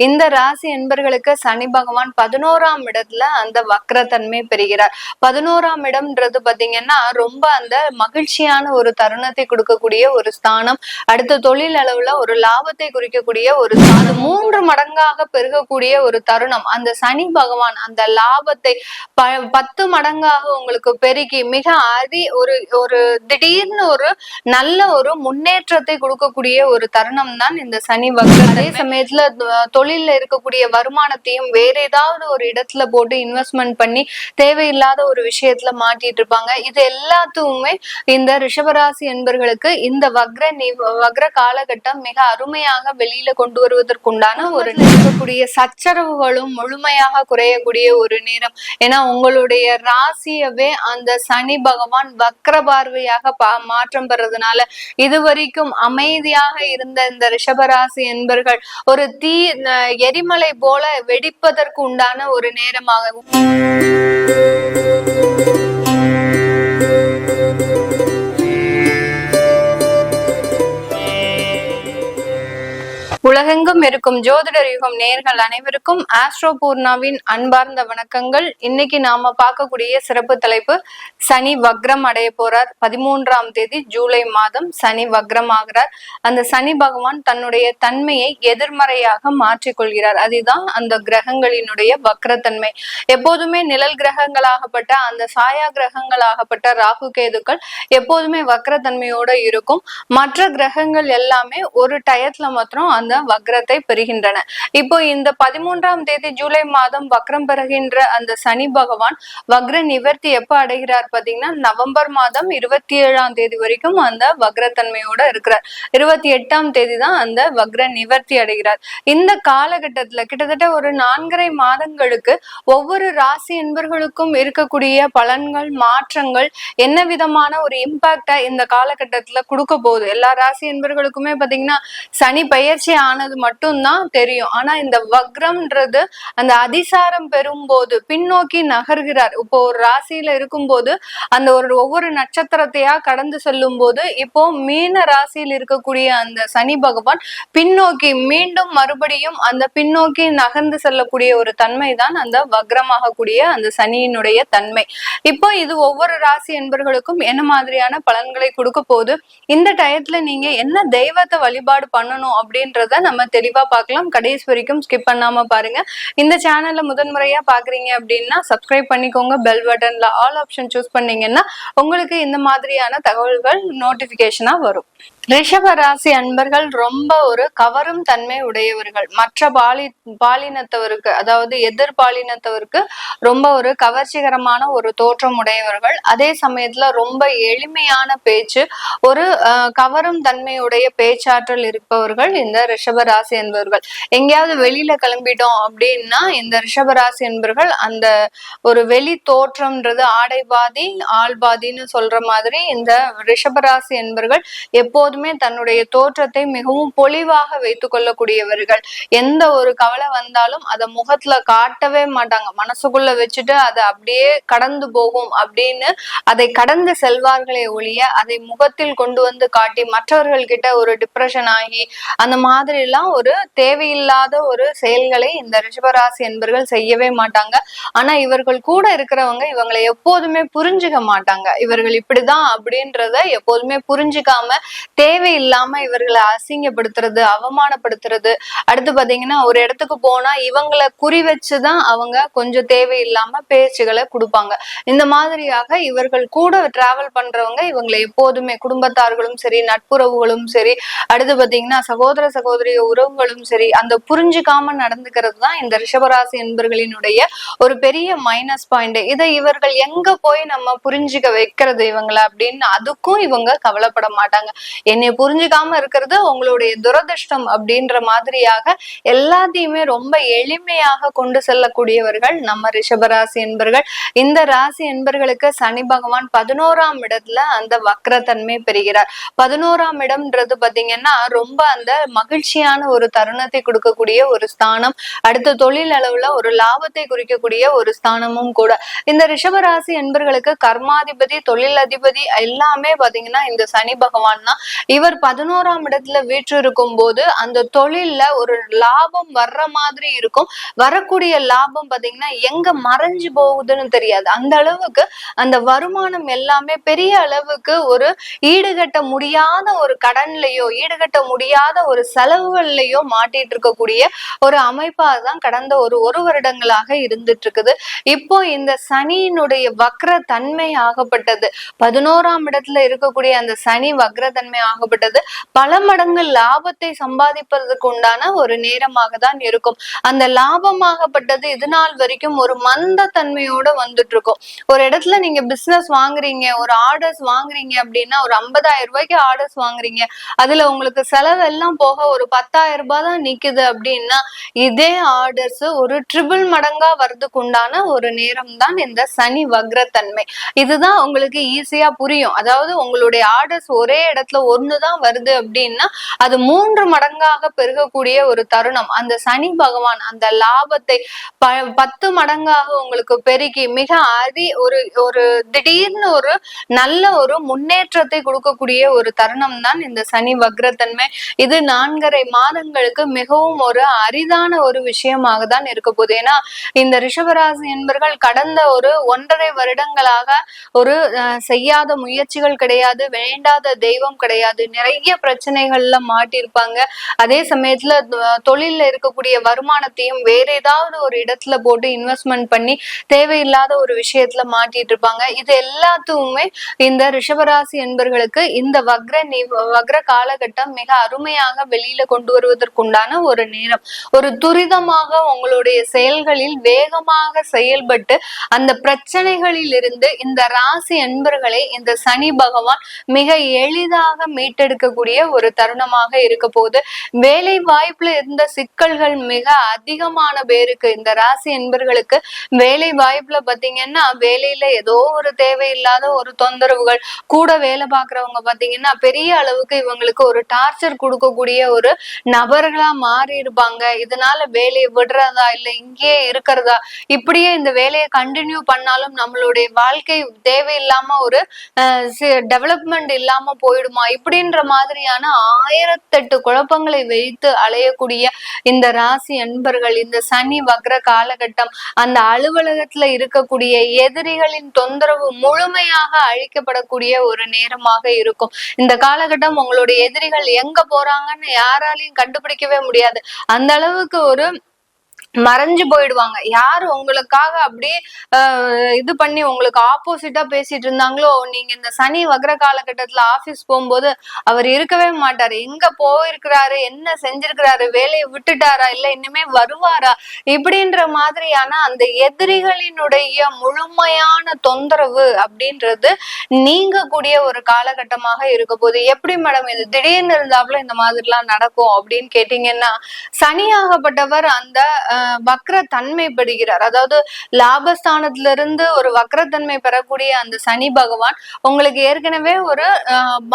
இந்த ராசி என்பர்களுக்கு சனி பகவான் பதினோராம் இடத்துல அந்த வக்ரத்தன்மை பெறுகிறார். பதினோராம் இடம்ன்றது பாத்தீங்கன்னா ரொம்ப அந்த மகிழ்ச்சியான ஒரு தருணத்தை கொடுக்கக்கூடிய ஒரு ஸ்தானம். அடுத்த தொழில் அளவுல ஒரு லாபத்தை குறிக்கக்கூடிய ஒரு அது மூன்று மடங்காக பெருகக்கூடிய ஒரு தருணம். அந்த சனி பகவான் அந்த லாபத்தை ப பத்து மடங்காக உங்களுக்கு பெருகி மிக அதி ஒரு ஒரு திடீர்னு ஒரு நல்ல ஒரு முன்னேற்றத்தை கொடுக்கக்கூடிய ஒரு தருணம் தான் இந்த சனி வக்ர அதே சமயத்துல தொழில்ல இருக்கக்கூடிய வருமானத்தையும் வேற ஏதாவது ஒரு இடத்துல போட்டு இன்வெஸ்ட்மெண்ட் பண்ணி தேவையில்லாத ஒரு விஷயத்துல மாட்டிட்டு இருப்பாங்க. இது எல்லாத்துக்குமே இந்த ரிஷபராசி என்பர்களுக்கு இந்த வக்ர வக்ர காலகட்டம் மிக அருமையாக வெளியில கொண்டு வருவதற்குண்டான ஒரு இருக்கக்கூடிய சச்சரவுகளும் முழுமையாக குறையக்கூடிய ஒரு நேரம். ஏன்னா உங்களுடைய ராசியவே அந்த சனி பகவான் வக்ர பார்வையாக மாற்றம் பெறதுனால இதுவரைக்கும் அமைதியாக இருந்த இந்த ரிஷபராசி என்பர்கள் ஒரு தீ எரிமலை போல வெடிப்பதற்கு உண்டான ஒரு நேரமாகவும் உலகெங்கும் இருக்கும் ஜோதிடர் யுகம் நேர்கள் அனைவருக்கும் ஆஸ்ட்ரோ பூர்ணாவின் அன்பார்ந்த வணக்கங்கள். இன்னைக்கு நாம பார்க்கக்கூடிய சிறப்பு தலைப்பு சனி வக்ரம் அடைய போறார். பதிமூன்றாம் தேதி ஜூலை மாதம் சனி வக்ரம் ஆகிறார். அந்த சனி பகவான் தன்னுடைய தன்மையை எதிர்மறையாக மாற்றிக்கொள்கிறார். அதுதான் அந்த கிரகங்களினுடைய வக்ரத்தன்மை. எப்போதுமே நிழல் கிரகங்களாகப்பட்ட அந்த சாயா கிரகங்களாகப்பட்ட ராகு கேதுக்கள் எப்போதுமே வக்ரத்தன்மையோட இருக்கும். மற்ற கிரகங்கள் எல்லாமே ஒரு டயத்துல மாத்திரம் அந்த வக்ரத்தை பெறுகின்றன. இப்போ இந்த பதிமூன்றாம் தேதி ஜூலை மாதம் வக்ரம் பெறுகின்ற அந்த சனி பகவான் வக்ர நிவர்த்தி எப்ப அடைகிறார் பாத்தீங்கன்னா நவம்பர் மாதம் இருபத்தி ஏழாம் தேதி வரைக்கும் அந்த வக்ரத்தன்மையோட இருக்கிறார். இருபத்தி எட்டாம் தேதி தான் அந்த வக்ர நிவர்த்தி அடைகிறார். இந்த காலகட்டத்துல கிட்டத்தட்ட ஒரு நான்கரை மாதங்களுக்கு ஒவ்வொரு ராசி என்பர்களுக்கும் இருக்கக்கூடிய பலன்கள் மாற்றங்கள் என்ன விதமான ஒரு இம்பாக்டா இந்த காலகட்டத்துல கொடுக்க போகுது? எல்லா ராசி என்பர்களுக்குமே பாத்தீங்கன்னா சனி பயிற்சி ஆனது மட்டும்தான் தெரியும். ஆனா இந்த வக்ரம்ன்றது அந்த அதிசாரம் பெறும்போது பின்னோக்கி நகர்கிறார். இப்போ ஒரு ராசியில இருக்கும்போது அந்த ஒரு ஒவ்வொரு நட்சத்திரத்தையா கடந்து செல்லும் போது இப்போ மீன ராசியில் இருக்கக்கூடிய அந்த சனி பகவான் பின்னோக்கி மீண்டும் மறுபடியும் அந்த பின்னோக்கி நகர்ந்து செல்லக்கூடிய ஒரு தன்மை தான் அந்த வக்ரமாகக்கூடிய அந்த சனியினுடைய தன்மை. இப்போ இது ஒவ்வொரு ராசி என்பர்களுக்கும் என்ன மாதிரியான பலன்களை கொடுக்க போகுது? இந்த டயத்துல நீங்க என்ன தெய்வத்தை வழிபாடு பண்ணணும் அப்படின்றத நம்ம தெளிவா பார்க்கலாம். கடைசி வரைக்கும் ஸ்கிப் பண்ணாம பாருங்க. இந்த சேனல்ல முதன்முறையா பாக்குறீங்க அப்படின்னா சப்ஸ்கிரைப் பண்ணிக்கோங்க. பெல் பட்டன்ல ஆல் ஆப்ஷன் சூஸ் பண்ணீங்கன்னா உங்களுக்கு இந்த மாதிரியான தகவல்கள் நோட்டிபிகேஷனா வரும். ரிஷப ராசி அன்பர்கள் ரொம்ப ஒரு கவரும் தன்மை உடையவர்கள். மற்ற பாலி பாலினத்தவருக்கு அதாவது எதிர் பாலினத்தவருக்கு ரொம்ப ஒரு கவர்ச்சிகரமான ஒரு தோற்றம் உடையவர்கள். அதே சமயத்துல ரொம்ப எளிமையான பேச்சு ஒரு கவரும் தன்மையுடைய பேச்சாற்றல் இருப்பவர்கள் இந்த ரிஷப ராசி என்பவர்கள் எங்கேயாவது வெளியில கிளம்பிட்டோம் அப்படின்னா இந்த ரிஷப ராசி என்பவர்கள் அந்த ஒரு வெளி தோற்றம்ன்றது ஆடை பாதி ஆள் பாதின்னு சொல்ற மாதிரி இந்த ரிஷபராசி என்பவர்கள் எப்போது எப்போதுமே தன்னுடைய தோற்றத்தை மிகவும் பொலிவாக வைத்துக் கொள்ளக்கூடியவர்கள். எந்த ஒரு கவலை வந்தாலும் அதை முகத்துல காட்டவே மாட்டாங்க. மனசுக்குள்ள வச்சுட்டு அதை அப்படியே கடந்து போகும் அப்படின்னு அதை கடந்து செல்வார்களே ஒழிய அதை முகத்தில் கொண்டு வந்து காட்டி மற்றவர்கள் கிட்ட ஒரு டிப்ரெஷன் ஆகி அந்த மாதிரி எல்லாம் ஒரு தேவையில்லாத ஒரு செயல்களை இந்த ரிஷபராசி என்பர்கள் செய்யவே மாட்டாங்க. ஆனா இவர்கள் கூட இருக்கிறவங்க இவங்களை எப்போதுமே புரிஞ்சுக்க மாட்டாங்க. இவர்கள் இப்படிதான் அப்படின்றத எப்போதுமே புரிஞ்சுக்காம தேவையில்லாம இவர்களை அசிங்கப்படுத்துறது அவமானப்படுத்துறது. அடுத்து பாத்தீங்கன்னா ஒரு இடத்துக்கு போனா இவங்களை குறி வச்சுதான் அவங்க கொஞ்சம் தேவையில்லாம பேச்சுகளை கொடுப்பாங்க. இந்த மாதிரியாக இவர்கள் கூட டிராவல் பண்றவங்க இவங்களை எப்போதுமே குடும்பத்தார்களும் சரி நட்புறவுகளும் சரி அடுத்து பாத்தீங்கன்னா சகோதர சகோதரிய உறவுகளும் சரி அந்த புரிஞ்சுக்காம நடந்துக்கிறது தான் இந்த ரிஷபராசி என்பர்களினுடைய ஒரு பெரிய மைனஸ் பாயிண்ட் இதை இவர்கள் எங்க போய் நம்ம புரிஞ்சுக்க வைக்கிறது இவங்களை அப்படின்னு அதுக்கும் இவங்க கவலைப்பட மாட்டாங்க. என்னை புரிஞ்சுக்காம இருக்கிறது உங்களுடைய துரதிருஷ்டம் அப்படின்ற மாதிரியாக எல்லாத்தையுமே ரொம்ப எளிமையாக கொண்டு செல்லக்கூடியவர்கள் நம்ம ரிஷபராசி என்பர்கள். இந்த ராசி என்பர்களுக்கு சனி பகவான் பதினோராம் இடத்துல அந்த வக்ரத்தன்மை பெறுகிறார். பதினோராம் இடம்ன்றது பாத்தீங்கன்னா ரொம்ப அந்த மகிழ்ச்சியான ஒரு தருணத்தை கொடுக்கக்கூடிய ஒரு ஸ்தானம். அடுத்த தொழில் அளவுல ஒரு லாபத்தை குறிக்கக்கூடிய ஒரு ஸ்தானமும் கூட. இந்த ரிஷபராசி என்பர்களுக்கு கர்மாதிபதி தொழில் அதிபதி எல்லாமே பாத்தீங்கன்னா இந்த சனி பகவான் தான். இவர் பதினோராம் இடத்துல வீற்றிருக்கும் போது அந்த தொழில்ல ஒரு லாபம் வர்ற மாதிரி இருக்கும். வரக்கூடிய லாபம் பாத்தீங்கன்னா எங்க மறைஞ்சு போகுதுன்னு தெரியாது. அந்த அளவுக்கு அந்த வருமானம் எல்லாமே பெரிய அளவுக்கு ஒரு ஈடுகட்ட முடியாத ஒரு கடன்லயோ ஈடுகட்ட முடியாத ஒரு செலவுகள்லயோ மாட்டிட்டு இருக்கக்கூடிய ஒரு அமைப்பா தான் கடந்த ஒரு ஒரு வருடங்களாக இருந்துட்டு இருக்குது இப்போ இந்த சனியினுடைய வக்ர தன்மை ஆகப்பட்டது. பதினோராம் இடத்துல இருக்கக்கூடிய அந்த சனி வக்ர தன்மை ஆகப்பட்டது பல மடங்கு லாபத்தை சம்பாதிப்பதற்கு உண்டான ஒரு நேரமாக தான் இருக்கும். அந்த லாபமாகப்பட்டது இது நாள் வரைக்கும் ஒரு மந்த தன்மையோட வந்துட்டு இருக்கும் ஒரு இடத்துல நீங்க பிசினஸ் வாங்குறீங்க ஒரு ஆர்டர்ஸ் வாங்குறீங்க அப்படின்னா ஒரு ஐம்பதாயிரம் ரூபாய்க்கு ஆர்டர்ஸ் வாங்குறீங்க. அதுல உங்களுக்கு செலவு எல்லாம் போக ஒரு பத்தாயிரம் ரூபாய் தான் நிக்குது அப்படின்னா இதே ஆர்டர்ஸ் ஒரு ட்ரிபிள் மடங்கா வர்றதுக்கு உண்டான ஒரு நேரம் தான் இந்த சனி வக்ரத்தன்மை. இதுதான் உங்களுக்கு ஈஸியா புரியும். அதாவது உங்களுடைய ஆர்டர்ஸ் ஒரே இடத்துல ஒரு ஒண்ணுதான் வருது அப்படின்னா அது மூன்று மடங்காக பெருகக்கூடிய ஒரு தருணம். அந்த சனி பகவான் அந்த லாபத்தை ப பத்து மடங்காக உங்களுக்கு பெருகி மிக அதி ஒரு ஒரு திடீர்னு ஒரு நல்ல ஒரு முன்னேற்றத்தை கொடுக்கக்கூடிய ஒரு தருணம் தான் இந்த சனி வக்ரத்தன்மை. இது நான்கரை மாதங்களுக்கு மிகவும் ஒரு அரிதான ஒரு விஷயமாக தான் இருக்க போகுது. ஏன்னா இந்த ரிஷபராசி என்பர்கள் கடந்த ஒரு ஒன்றரை வருடங்களாக ஒரு செய்யாத முயற்சிகள் கிடையாது வேண்டாத தெய்வம் கிடையாது. நிறைய பிரச்சனைகள்ல மாட்டிருப்பாங்க அதே சமயத்துல தொழில்ல இருக்கக்கூடிய வருமானத்தையும் வேற ஏதாவது ஒரு இடத்துல போட்டு இன்வெஸ்ட்மெண்ட் பண்ணி தேவையில்லாத ஒரு விஷயத்துல மாட்டிட்டு இருப்பாங்க இது எல்லாத்துக்குமே இந்த ரிஷபராசி என்பர்களுக்கு இந்த வக்ர வக்ர காலகட்டம் மிக அருமையாக வெளியில கொண்டு வருவதற்குண்டான ஒரு நேரம். ஒரு துரிதமாக உங்களுடைய செயல்களில் வேகமாக செயல்பட்டு அந்த பிரச்சனைகளில் இருந்து இந்த ராசி என்பர்களை இந்த சனி பகவான் மிக எளிதாக மீட்டெடுக்கக்கூடிய ஒரு தருணமாக இருக்க போகுது. வேலை வாய்ப்புல இருந்த சிக்கல்கள் மிக அதிகமான பேருக்கு இந்த ராசி என்பர்களுக்கு வேலை வாய்ப்புல பாத்தீங்கன்னா வேலையில ஏதோ ஒரு தேவையில்லாத ஒரு தொந்தரவுகள் கூட வேலை பாக்குறவங்க பாத்தீங்கன்னா பெரிய அளவுக்கு இவங்களுக்கு ஒரு டார்ச்சர் கொடுக்கக்கூடிய ஒரு நபர்களா மாறி இருப்பாங்க. இதனால வேலையை விடுறதா இல்ல இங்கேயே இருக்கிறதா? இப்படியே இந்த வேலையை கண்டினியூ பண்ணாலும் நம்மளுடைய வாழ்க்கை தேவையில்லாம ஒரு டெவலப்மெண்ட் இல்லாம போயிடுமா? இப்படின்ற மாதிரியான ஆயிரத்தெட்டு குழப்பங்களை வைத்து அலையக்கூடிய இந்த ராசி அன்பர்கள் இந்த சனி வக்ர காலகட்டம் அந்த அலுவலகத்துல இருக்கக்கூடிய எதிரிகளின் தொந்தரவு முழுமையாக அழிக்கப்படக்கூடிய ஒரு நேரமாக இருக்கும். இந்த காலகட்டம் உங்களுடைய எதிரிகள் எங்க போறாங்கன்னு யாராலையும் கண்டுபிடிக்கவே முடியாது. அந்த அளவுக்கு ஒரு மறைஞ்சு போயிடுவாங்க. யாரு உங்களுக்காக அப்படியே இது பண்ணி உங்களுக்கு ஆப்போசிட்டா பேசிட்டு இருந்தாங்களோ நீங்க இந்த சனி வகர காலகட்டத்துல ஆபீஸ் போகும்போது அவர் இருக்கவே மாட்டாரு. எங்க போயிருக்கிறாரு? என்ன செஞ்சிருக்கிறாரு? வேலையை விட்டுட்டாரா? இல்ல இனிமே வருவாரா? இப்படின்ற மாதிரியான அந்த எதிரிகளினுடைய முழுமையான தொந்தரவு அப்படின்றது நீங்க கூடிய ஒரு காலகட்டமாக இருக்க போது எப்படி மேடம் இது திடீர்னு இருந்தாப்புல இந்த மாதிரிலாம் நடக்கும் அப்படின்னு கேட்டீங்கன்னா சனியாகப்பட்டவர் அந்த வக்ர தன்மைப்படுகிறார் அதாவது லாபஸ்தானத்துல இருந்து ஒரு வக்ரத்தன்மை பெறக்கூடிய அந்த சனி பகவான் உங்களுக்கு ஏற்கனவே ஒரு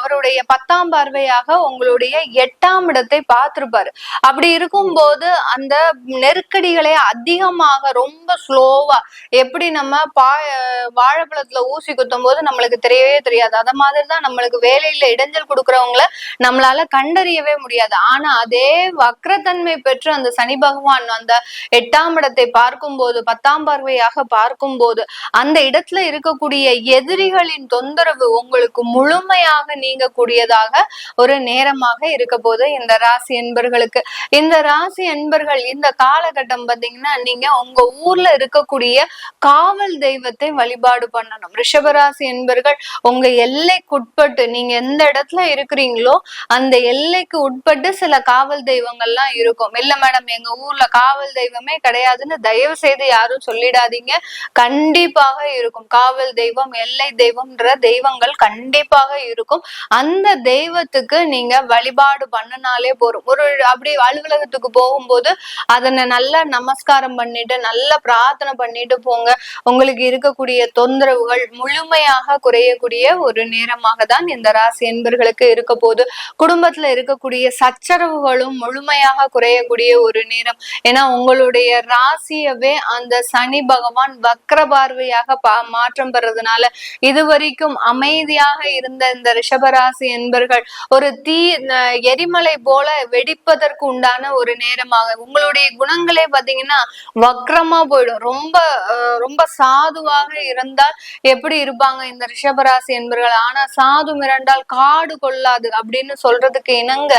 அவருடைய பத்தாம் பார்வையாக உங்களுடைய எட்டாம் இடத்தை பார்த்திருப்பாரு. அப்படி இருக்கும்போது அந்த நெருக்கடிகளை அதிகமாக ரொம்ப ஸ்லோவா எப்படி நம்ம பா வாழைப்பழத்துல ஊசி குத்தும் போது நம்மளுக்கு தெரியவே தெரியாது. அத மாதிரிதான் நம்மளுக்கு வேலையில இடைஞ்சல் கொடுக்கறவங்கள நம்மளால கண்டறியவே முடியாது. ஆனா அதே வக்ரத்தன்மை பெற்று அந்த சனி பகவான் அந்த எட்டாம் இடத்தை பார்க்கும் போது பத்தாம் பார்வையாக பார்க்கும் போது அந்த இடத்துல இருக்கக்கூடிய எதிரிகளின் தொந்தரவு உங்களுக்கு முழுமையாக நீங்கக்கூடியதாக ஒரு நேரமாக இருக்க போது இந்த ராசி என்பர்களுக்கு. இந்த ராசி என்பர்கள் இந்த காலகட்டம் பாத்தீங்கன்னா நீங்க உங்க ஊர்ல இருக்கக்கூடிய காவல் தெய்வத்தை வழிபாடு பண்ணணும். ரிஷபராசி என்பர்கள் உங்க எல்லைக்குட்பட்டு நீங்க எந்த இடத்துல இருக்கிறீங்களோ அந்த எல்லைக்கு உட்பட்டு சில காவல் தெய்வங்கள்லாம் இருக்கும். இல்ல மேடம் எங்க ஊர்ல காவல் தெய்வமே கிடையாதுன்னு தயவு செய்து யாரும் சொல்லிடாதீங்க. கண்டிப்பாக இருக்கும். காவல் தெய்வம் எல்லை தெய்வம்ன்ற தெய்வங்கள் கண்டிப்பாக இருக்கும். அந்த தெய்வத்துக்கு நீங்க வழிபாடு பண்ணினாலே போறோம் ஒரு அப்படி அலுவலகத்துக்கு போகும்போது அதனை நல்லா நமஸ்காரம் பண்ணிட்டு நல்லா பிரார்த்தனை பண்ணிட்டு போங்க. உங்களுக்கு இருக்கக்கூடிய தொந்தரவுகள் முழுமையாக குறையக்கூடிய ஒரு நேரமாக தான் இந்த ராசி என்பர்களுக்கு இருக்க போது குடும்பத்துல இருக்கக்கூடிய சச்சரவுகளும் முழுமையாக குறையக்கூடிய ஒரு நேரம். ஏன்னா உங்களுடைய ராசியவே அந்த சனி பகவான் வக்ர பார்வையாக பா மாற்றம் பெறதுனால இதுவரைக்கும் அமைதியாக இருந்த இந்த ரிஷபராசி என்பர்கள் ஒரு தீ எரிமலை போல வெடிப்பதற்கு உண்டான ஒரு நேரமாக உங்களுடைய குணங்களே பாத்தீங்கன்னா வக்ரமா போயிடும். ரொம்ப ரொம்ப சாதுவாக இருந்தால் எப்படி இருப்பாங்க இந்த ரிஷபராசி என்பர்கள்? ஆனா சாது மிரண்டால் காடு கொள்ளாது அப்படின்னு சொல்றதுக்கு இணங்க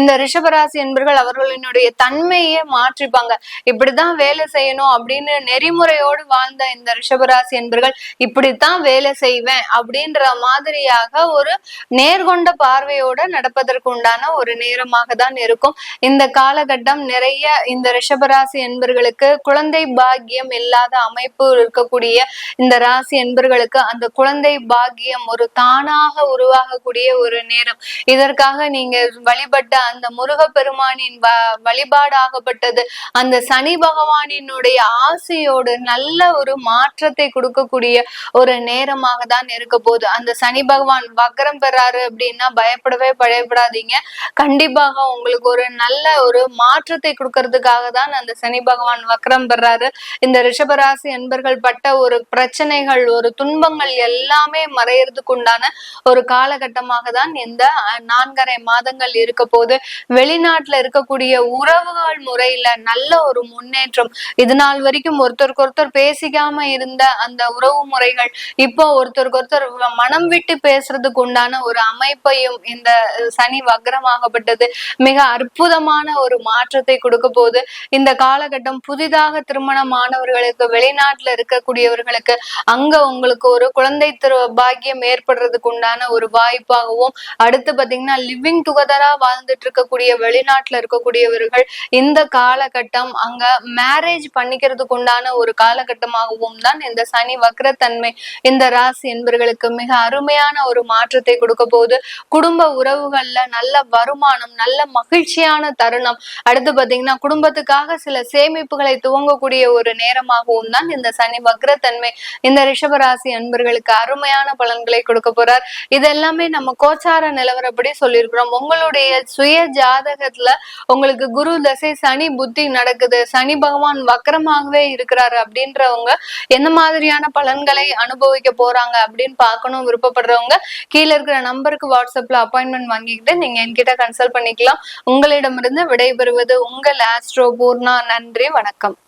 இந்த ரிஷபராசி என்பர்கள் அவர்களினுடைய தன்மையே மாற்றிப்பாங்க. இப்படிதான் வேலை செய்யணும் அப்படின்னு நெறிமுறையோடு வாழ்ந்த இந்த ரிஷபராசி என்பர்கள் இப்படித்தான் வேலை செய்வேன் அப்படின்ற மாதிரியாக ஒரு நேர்கொண்ட பார்வையோட நடப்பதற்கு உண்டான ஒரு நேரமாக தான் இருக்கும். இந்த காலகட்டம் நிறைய இந்த ரிஷபராசி என்பர்களுக்கு குழந்தை பாக்கியம் இல்லாத அமைப்பு இருக்கக்கூடிய இந்த ராசி என்பர்களுக்கு அந்த குழந்தை பாக்கியம் ஒரு தானாக உருவாகக்கூடிய ஒரு நேரம். இதற்காக நீங்க வழிபட்ட அந்த முருக முருகப்பெருமானின் வழிபாடாகப்பட்டது அந்த சனி பகவானினுடைய ஆசையோடு நல்ல ஒரு மாற்றத்தை கொடுக்கக்கூடிய ஒரு நேரமாக தான் இருக்க போகுது. அந்த சனி பகவான் வக்கரம் பெறாரு அப்படின்னா பயப்படவே பயப்படாதீங்க. கண்டிப்பாக உங்களுக்கு ஒரு நல்ல ஒரு மாற்றத்தை கொடுக்கறதுக்காக தான் அந்த சனி பகவான் வக்கரம் பெறாரு. இந்த ரிஷபராசி என்பர்கள் பட்ட ஒரு பிரச்சனைகள் ஒரு துன்பங்கள் எல்லாமே மறையறதுக்கு உண்டான ஒரு காலகட்டமாக தான் இந்த நான்கரை மாதங்கள் இருக்க போது வெளிநாட்டுல இருக்கக்கூடிய உறவுகள் முறையில நல்ல ஒரு முன்னேற்றம். இது நாள் வரைக்கும் ஒருத்தருக்கு ஒருத்தர் பேசிக்காம இருந்த அந்த உறவு முறைகள் இப்போ ஒருத்தருக்கு ஒருத்தர் மனம் விட்டு பேசுறதுக்கு உண்டான ஒரு அமைப்பையும் இந்த சனி வக்ரமாகப்பட்டது. மிக அற்புதமான ஒரு மாற்றத்தை கொடுக்க போது இந்த காலகட்டம் புதிதாக திருமணமானவர்களுக்கு வெளிநாட்டுல இருக்கக்கூடியவர்களுக்கு அங்க உங்களுக்கு ஒரு குழந்தை திரு பாக்கியம் ஏற்படுறதுக்கு உண்டான ஒரு வாய்ப்பாகவும் அடுத்து பாத்தீங்கன்னா லிவிங் டுகெதரா வாழ்ந்துட்டு இருக்கக்கூடிய வெளிநாட்டுல இருக்கக்கூடியவர்கள் இந்த காலகட்டம் அங்க மேரேஜ் பண்ணிக்கிறதுக்கு உண்டான ஒரு காலகட்டமாகவும் தான் இந்த சனி வக்ரத்தன்மை இந்த ராசி என்பர்களுக்கு மிக அருமையான ஒரு மாற்றத்தை கொடுக்க போகுது. குடும்ப உறவுகள்ல நல்ல வருமானம் நல்ல மகிழ்ச்சியான தருணம். அடுத்து பாத்தீங்கன்னா குடும்பத்துக்காக சில சேமிப்புகளை துவங்கக்கூடிய ஒரு நேரமாகவும் தான் இந்த சனி வக்ரத்தன்மை இந்த ரிஷபராசி அன்பர்களுக்கு அருமையான பலன்களை கொடுக்க போறார். இது எல்லாமே நம்ம கோச்சார நிலவரப்படி சொல்லியிருக்கிறோம். உங்களுடைய சுய ஜாதகத்துல உங்களுக்கு குரு தசை சனி புத்தி நடக்குது. சனி பகவான் வக்கரமாகவே இருக்கிறாரு அப்படின்றவங்க எந்த மாதிரியான பலன்களை அனுபவிக்க போறாங்க அப்படின்னு பார்க்கணும் விருப்பப்படுறவங்க கீழே இருக்கிற நம்பருக்கு வாட்ஸ்அப்ல அப்பாயின்மெண்ட் வாங்கிக்கிட்டு நீங்க என்கிட்ட கன்சல்ட் பண்ணிக்கலாம். உங்களிடமிருந்து விடைபெறுவது உங்கள் ஆஸ்ட்ரோ பூர்ணா. நன்றி வணக்கம்.